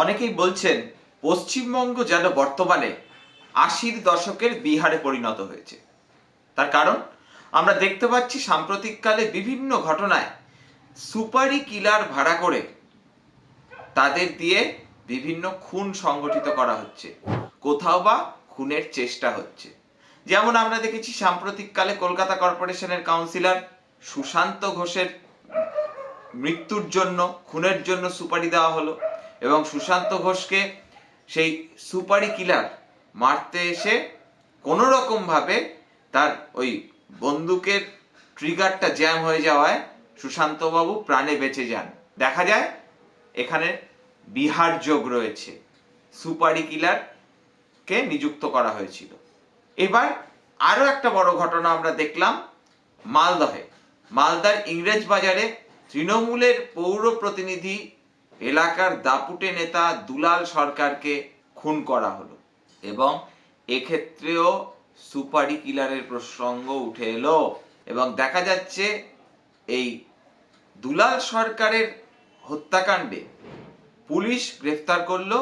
অনেকেই বলছেন, পশ্চিমবঙ্গ যেন বর্তমানে আশির দশকের বিহারে পরিণত হয়েছে। তার কারণ, আমরা দেখতে পাচ্ছি সাম্প্রতিককালে বিভিন্ন ঘটনায় সুপারি কিলার ভাড়া করে তাদের দিয়ে বিভিন্ন খুন সংগঠিত করা হচ্ছে। কোথাও বা খুনের চেষ্টা হচ্ছে। যেমন আমরা দেখেছি সাম্প্রতিককালে কলকাতা কর্পোরেশনের কাউন্সিলর সুশান্ত ঘোষের মৃত্যুর জন্য, খুনের জন্য সুপারি দেওয়া হলো। এবং সুশান্ত ঘোষকে সেই সুপারি কিলার মারতে এসে কোনো রকমভাবে তার ওই বন্দুকের ট্রিগারটা জ্যাম হয়ে যাওয়ায় সুশান্তবাবু প্রাণে বেঁচে যান। দেখা যায়, এখানে বিহার যোগ রয়েছে। সুপারি কিলারকে নিযুক্ত করা হয়েছিল। এবার আরও একটা বড় ঘটনা আমরা দেখলাম মালদহে। মালদার ইংরেজ বাজারে তৃণমূলের পৌর প্রতিনিধি এলাকার দাপুটে নেতা দুলাল সরকারকে খুন করা হলো এবং এক্ষেত্রেও সুপারি কিলারের প্রসঙ্গ উঠে এলো এবং দেখা যাচ্ছে এই দুলাল সরকারের হত্যাকাণ্ডে পুলিশ গ্রেফতার করল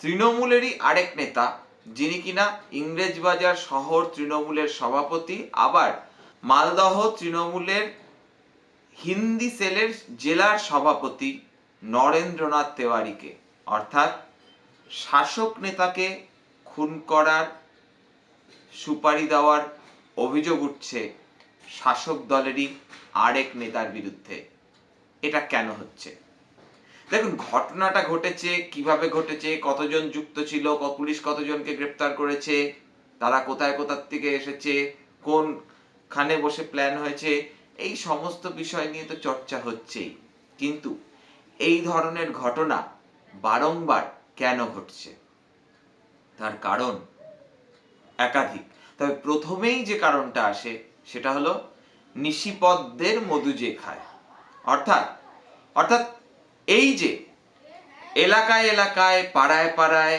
তৃণমূলেরই আরেক নেতা, যিনি কিনা ইংরেজবাজার শহর তৃণমূলের সভাপতি, আবার মালদহ তৃণমূলের হিন্দি সেলের জেলার সভাপতি নরেন্দ্রনাথ তেওয়ারিকে, অর্থাৎ শাসক নেতাকে খুন করার সুপারি দেওয়ার অভিযোগ উঠছে শাসক দলেরই আরেক নেতার বিরুদ্ধে। এটা কেন হচ্ছে? দেখুন, ঘটনাটা ঘটেছে, কীভাবে ঘটেছে, কতজন যুক্ত ছিল পুলিশ কতজনকে গ্রেপ্তার করেছে, তারা কোথায় কোথার থেকে এসেছে, কোনখানে বসে প্ল্যান হয়েছে, এই সমস্ত বিষয় নিয়ে তো চর্চা হচ্ছেই। কিন্তু এই ধরনের ঘটনা বারংবার কেন ঘটছে? তার কারণ একাধিক। তবে প্রথমেই যে কারণটা আসে, সেটা হলো নিশিপদ্মের মধু যে খায়। অর্থাৎ অর্থাৎ এই যে এলাকায় এলাকায়, পাড়ায় পাড়ায়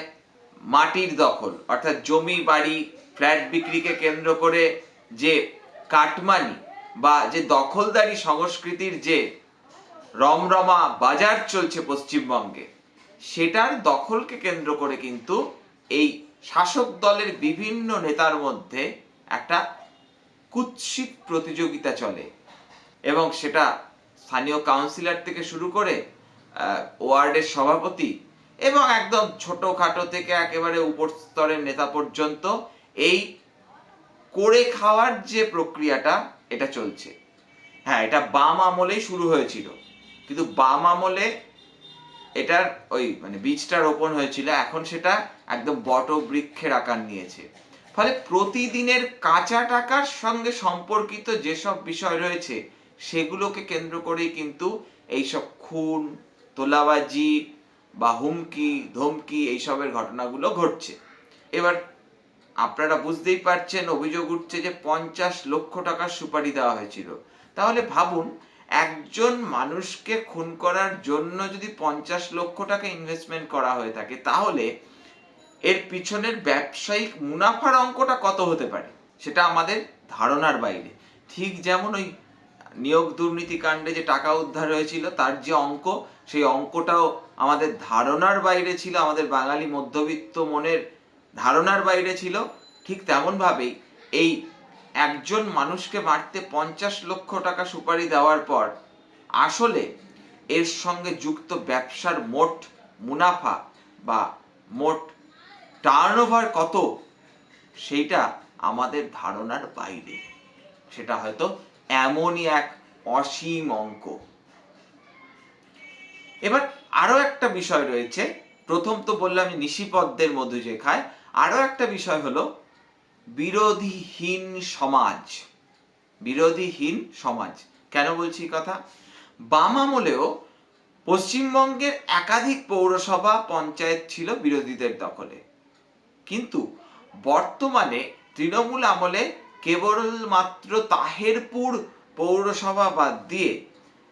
মাটির দখল, অর্থাৎ জমি, বাড়ি, ফ্ল্যাট বিক্রিকে কেন্দ্র করে যে কাটমানি বা যে দখলদারি সংস্কৃতির যে রমরমা বাজার চলছে পশ্চিমবঙ্গে। সেটার দখলকে কেন্দ্র করে কিন্তু এই শাসক দলের বিভিন্ন নেতার মধ্যে একটা কুৎসিত প্রতিযোগিতা চলে এবং সেটা স্থানীয় কাউন্সিলর থেকে শুরু করে ওয়ার্ডের সভাপতি এবং একদম ছোটখাটো থেকে একেবারে উপর স্তরের নেতা পর্যন্ত এই করে খাওয়ার যে প্রক্রিয়াটা, এটা চলছে। হ্যাঁ এটা বাম আমলেই শুরু হয়েছিল। কিন্তু বাম আমলে এটার ওই মানে বীজটা রোপণ হয়েছিল, এখন সেটা একদম বট বৃক্ষের আকার নিয়েছে। ফলে প্রতিদিনের কাঁচা টাকার সঙ্গে সম্পর্কিত যেসব বিষয় রয়েছে, সেগুলোকে কেন্দ্র করেই কিন্তু এইসব খুন, তোলাবাজি বা হুমকি, ধমকি এইসবের ঘটনাগুলো ঘটছে। এবার আপনারা বুঝতেই পারছেন, অভিযোগ উঠছে যে পঞ্চাশ লক্ষ টাকার সুপারি দেওয়া হয়েছিল। তাহলে ভাবুন একজন মানুষকে খুন করার জন্য যদি পঞ্চাশ লক্ষ টাকা ইনভেস্টমেন্ট করা হয়ে থাকে, তাহলে এর পিছনের ব্যবসায়িক মুনাফার অঙ্কটা কত হতে পারে? সেটা আমাদের ধারণার বাইরে। ঠিক যেমন ওই নিয়োগ দুর্নীতি কাণ্ডে যে টাকা উদ্ধার হয়েছিল, তার যে অঙ্ক, সেই অঙ্কটাও আমাদের ধারণার বাইরে ছিল, আমাদের বাঙালি মধ্যবিত্ত মনের ধারণার বাইরে ছিল। ঠিক তেমনভাবেই এই একজন মানুষকে মারতে পঞ্চাশ লক্ষ টাকা সুপারি দেওয়ার পর আসলে এর সঙ্গে যুক্ত ব্যবসার মোট মুনাফা বা মোট টার্নওভার কত, সেইটা আমাদের ধারণার বাইরে। সেটা হয়তো এমনই এক অসীম অঙ্ক। এবার আরও একটা বিষয় রয়েছে। প্রথম তো বললাম নিশিপদ্মের মধু যে খায় আরও একটা বিষয় হলো বিরোধীহীন সমাজ। বিরোধীহীন সমাজ। কেন বলছি কথা? বাম আমলেও পশ্চিমবঙ্গের একাধিক পৌরসভা, পঞ্চায়েত ছিল বিরোধীদের দখলে। কিন্তু বর্তমানে তৃণমূল আমলে কেবলমাত্র তাহেরপুর পৌরসভা বাদ দিয়ে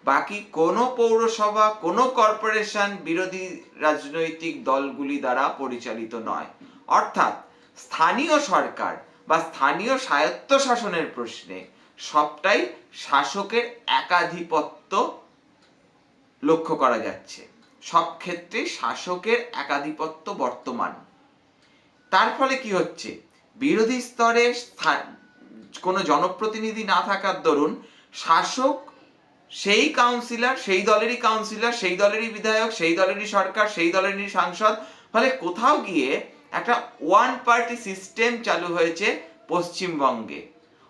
বাকি কোনো পৌরসভা, কোনো কর্পোরেশন বিরোধী রাজনৈতিক দলগুলি দ্বারা পরিচালিত নয়। অর্থাৎ স্থানীয় সরকার বা স্থানীয় স্বায়ত্তশাসনের প্রশ্নে সবটাই শাসকের একাধিপত্য লক্ষ্য করা যাচ্ছে। সব ক্ষেত্রে শাসকের একাধিপত্য বর্তমান। তার ফলে কি হচ্ছে? বিরোধী স্তরে কোনো জনপ্রতিনিধি না থাকার দরুন শাসক সেই কাউন্সিলর, সেই দলেরই কাউন্সিলর, সেই দলেরই বিধায়ক, সেই দলেরই সরকার, সেই দলেরই সাংসদ, ফলে কোথাও গিয়ে একটা ওয়ান পার্টি সিস্টেম চালু হয়েছে পশ্চিমবঙ্গে।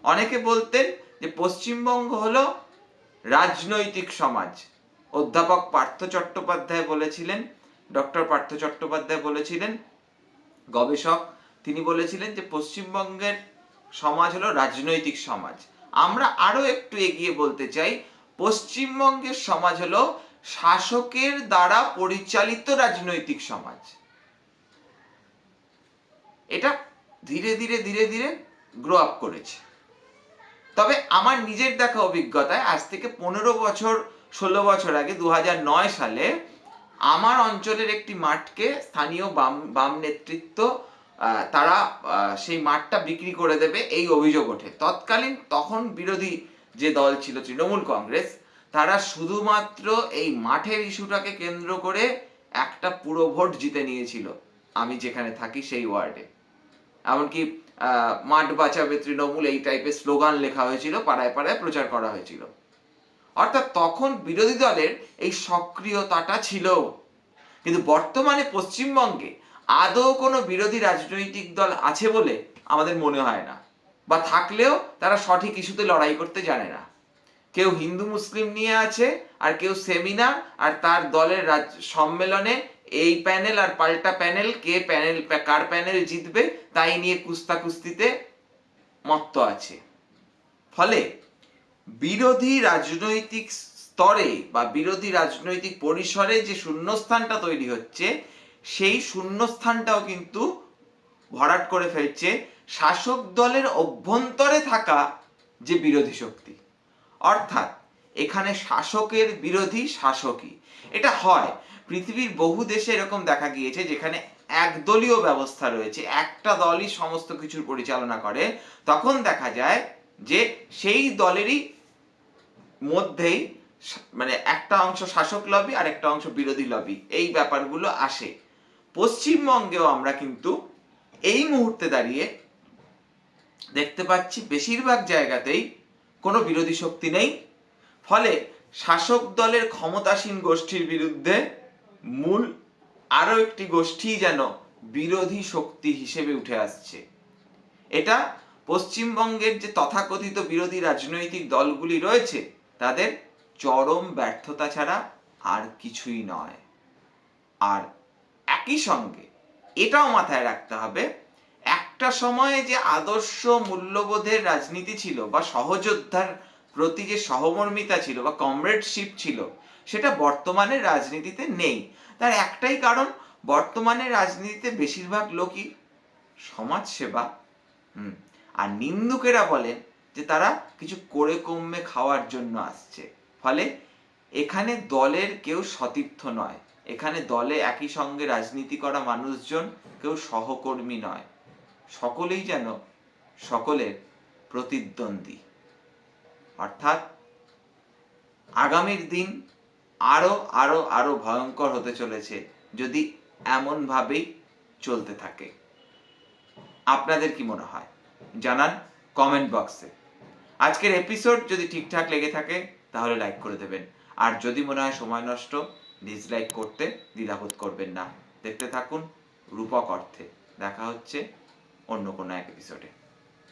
অনেকে বলতেন যে পশ্চিমবঙ্গ হলো রাজনৈতিক সমাজ। অধ্যাপক পার্থ চট্টোপাধ্যায় বলেছিলেন, ডক্টর পার্থ চট্টোপাধ্যায় বলেছিলেন, গবেষক, তিনি বলেছিলেন যে পশ্চিমবঙ্গের সমাজ হলো রাজনৈতিক সমাজ। আমরা আরও একটু এগিয়ে বলতে চাই, পশ্চিমবঙ্গের সমাজ হলো শাসকের দ্বারা পরিচালিত রাজনৈতিক সমাজ। এটা ধীরে ধীরে ধীরে ধীরে গ্রো আপ করেছে। তবে আমার নিজের দেখা অভিজ্ঞতায় আজ থেকে পনেরো বছর, ষোলো বছর আগে দু নয় সালে আমার অঞ্চলের একটি মাঠকে স্থানীয় বাম বাম নেতৃত্ব তারা সেই মাঠটা বিক্রি করে দেবে এই অভিযোগ ওঠে। তৎকালীন তখন বিরোধী যে দল ছিল তৃণমূল কংগ্রেস, তারা শুধুমাত্র এই মাঠের ইস্যুটাকে কেন্দ্র করে একটা পুরো ভোট জিতে নিয়েছিল। আমি যেখানে থাকি সেই ওয়ার্ডে। এমনকি মাঠ বাঁচাবে তৃণমূল এই টাইপের স্লোগান লেখা হয়েছিল, পাড়ায় পাড়ায় প্রচার করা হয়েছিল। অর্থাৎ তখন বিরোধী দলের এই সক্রিয়তাটা ছিল। কিন্তু বর্তমানে পশ্চিমবঙ্গে আদৌ কোনো বিরোধী রাজনৈতিক দল আছে বলে আমাদের মনে হয় না। বা থাকলেও তারা সঠিক ইস্যুতে লড়াই করতে জানে না। কেউ হিন্দু, মুসলিম নিয়ে আছে, আর কেউ সেমিনার, আর তার দলের সম্মেলনে এই প্যানেল আর পাল্টা প্যানেল, কে প্যানেল, কার প্যানেল জিতবে, তাই নিয়ে কুস্তা কুস্তিতে মত্ত আছে। ফলে বিরোধী রাজনৈতিক স্তরে বা বিরোধী রাজনৈতিক পরিসরে যে শূন্যস্থানটা তৈরি হচ্ছে, সেই শূন্যস্থানটাও কিন্তু ভরাট করে ফেলছে শাসক দলের অভ্যন্তরে থাকা যে বিরোধী শক্তি। অর্থাৎ এখানে শাসকের বিরোধী শাসকই। এটা হয়। পৃথিবীর বহু দেশে এরকম দেখা গিয়েছে যেখানে একদলীয় ব্যবস্থা রয়েছে, একটা দলই সমস্ত কিছুর পরিচালনা করে। তখন দেখা যায় যে সেই দলেরই মধ্যেই মানে একটা অংশ শাসক লবি আর একটা অংশ বিরোধী লবি। এই ব্যাপারগুলো আসে। পশ্চিমবঙ্গেও আমরা কিন্তু এই মুহূর্তে দাঁড়িয়ে দেখতে পাচ্ছি বেশিরভাগ জায়গাতেই কোনো বিরোধী শক্তি নেই। ফলে শাসক দলের ক্ষমতাসীন গোষ্ঠীর বিরুদ্ধে মূল আরও একটি গোষ্ঠী যেন বিরোধী শক্তি হিসেবে উঠে আসছে। এটা পশ্চিমবঙ্গের যে তথাকথিত বিরোধী রাজনৈতিক দলগুলি রয়েছে, তাদের চরম ব্যর্থতা ছাড়া আর কিছুই নয়। আর একই সঙ্গে এটাও মাথায় রাখতে হবে, একটা সময়ে যে আদর্শ মূল্যবোধের রাজনীতি ছিল বা সহযোদ্ধার প্রতি যে সহমর্মিতা ছিল বা কমরেডশিপ ছিল সেটা বর্তমানে রাজনীতিতে নেই। তার একটাই কারণ, বর্তমানে রাজনীতিতে বেশিরভাগ লোকই সমাজসেবা, হুম, আর নিন্দুকেরা বলেন যে তারা কিছু করে কমে খাওয়ার জন্য আসছে। ফলে এখানে দলের কেউ সতীর্থ নয়। এখানে দলে একই সঙ্গে রাজনীতি করা মানুষজন কেউ সহকর্মী নয়। সকলেই যেন সকলের প্রতিদ্বন্দ্বী। অর্থাৎ আগামীর দিন আরও আরও আরও ভয়ঙ্কর হতে চলেছে যদি এমনভাবেই চলতে থাকে। আপনাদের কি মনে হয়? জানান কমেন্ট বক্সে আজকের এপিসোড যদি ঠিকঠাক লেগে থাকে, তাহলে লাইক করে দেবেন। আর যদি মনে হয় সময় নষ্ট ডিসলাইক করতে দ্বিধাবোধ করবেন না। দেখতে থাকুন রূপক অর্থে। দেখা হচ্ছে অন্য কোনো এক এপিসোডে